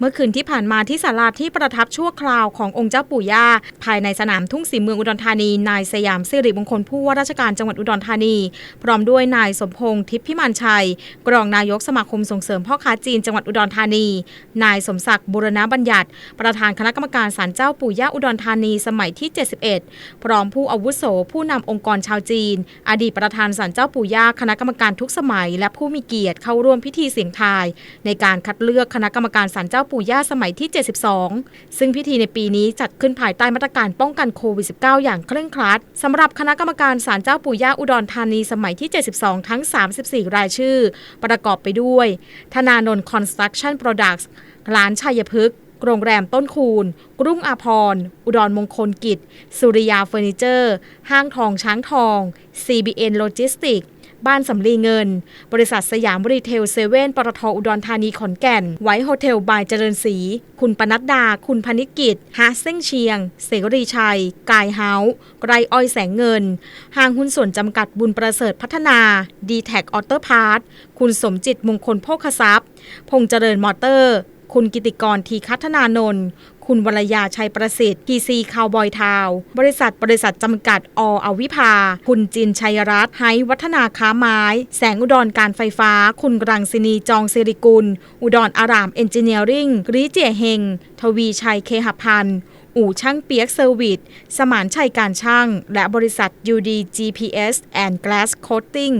เมื่อคืนที่ผ่านมาที่ศาลาที่ประทับชั่วคราวขององค์เจ้าปู่ย่า ภายในสนามทุ่งสีเมืองอุดรธานี นายสยามสิริมงคลผู้ว่าราชการจังหวัดอุดรธานี พร้อมด้วยนายสมพงษ์ทิพย์พิมานชัย กรองนายกสมาคมส่งเสริมพ่อค้าจีนจังหวัดอุดรธานี นายสมศักดิ์บุรณบัญญัติ ประธานคณะกรรมการศาลเจ้าปู่ย่าอุดรธานีสมัยที่ 71 พร้อมผู้อาวุโสผู้นำองค์กรชาวจีน อดีตประธานศาลเจ้าปู่ย่าคณะกรรมการทุกสมัย และผู้มีเกียรติเข้าร่วมพิธีเสียงทาย ในการคัดเลือกคณะกรรมการศาลจ้าปู่ย่าสมัยที่ 72 ซึ่งพิธีในปีนี้จัดขึ้นภายใต้มาตรการป้องกันโควิด -19 อย่างเคร่งครัดสำหรับคณะกรรมการศาลเจ้าปู่ย่าอุดรธานีสมัยที่ 72 ทั้ง 34 รายชื่อ ประกอบไปด้วย ธนานนท์คอนสตรักชั่นโปรดักต์ร้านชัยพฤกษ์โรงแรมต้นคูณ กรุงอาพร อุดรมงคลกิจ สุริยาเฟอร์นิเจอร์ ห้างทองช้างทอง CBN โลจิสติก บ้านสำลีเงิน บริษัทสยามรีเทลเซเว่นปตทอุดรธานีขอนแก่น ไว้โฮเทลบายเจริญศรี คุณปนัดดา คุณพนิกิจฮาเซ้งเชียง เสรีชัย กายเฮาส์ไรอ้อยแสงเงิน ห้างหุ้นส่วนจำกัดบุญประเสริฐพัฒนาดีแท็กออเตอร์พาร์ทคุณสมจิตมงคลโภคทรัพย์ พงษเจริญมอเตอร์ คุณกิติกรทีคัฒนานนท์คุณวรยาชัยประสิทธิ์พีซีคาวบอยทาว บริษัทบริษัทจำกัดออวิภา คุณจินชัยรัตน์ไฮวัฒนาค้าไม้ แสงอุดรการไฟฟ้า คุณรังสินีจองสิริกุล อุดรอารามเอนจิเนียริ่งริเจียเฮง ทวีชัยเคหพันธ์อู่ช่างเปียกเซอร์วิส สมานชัยการช่าง และบริษัท UD GPS and Glass Coating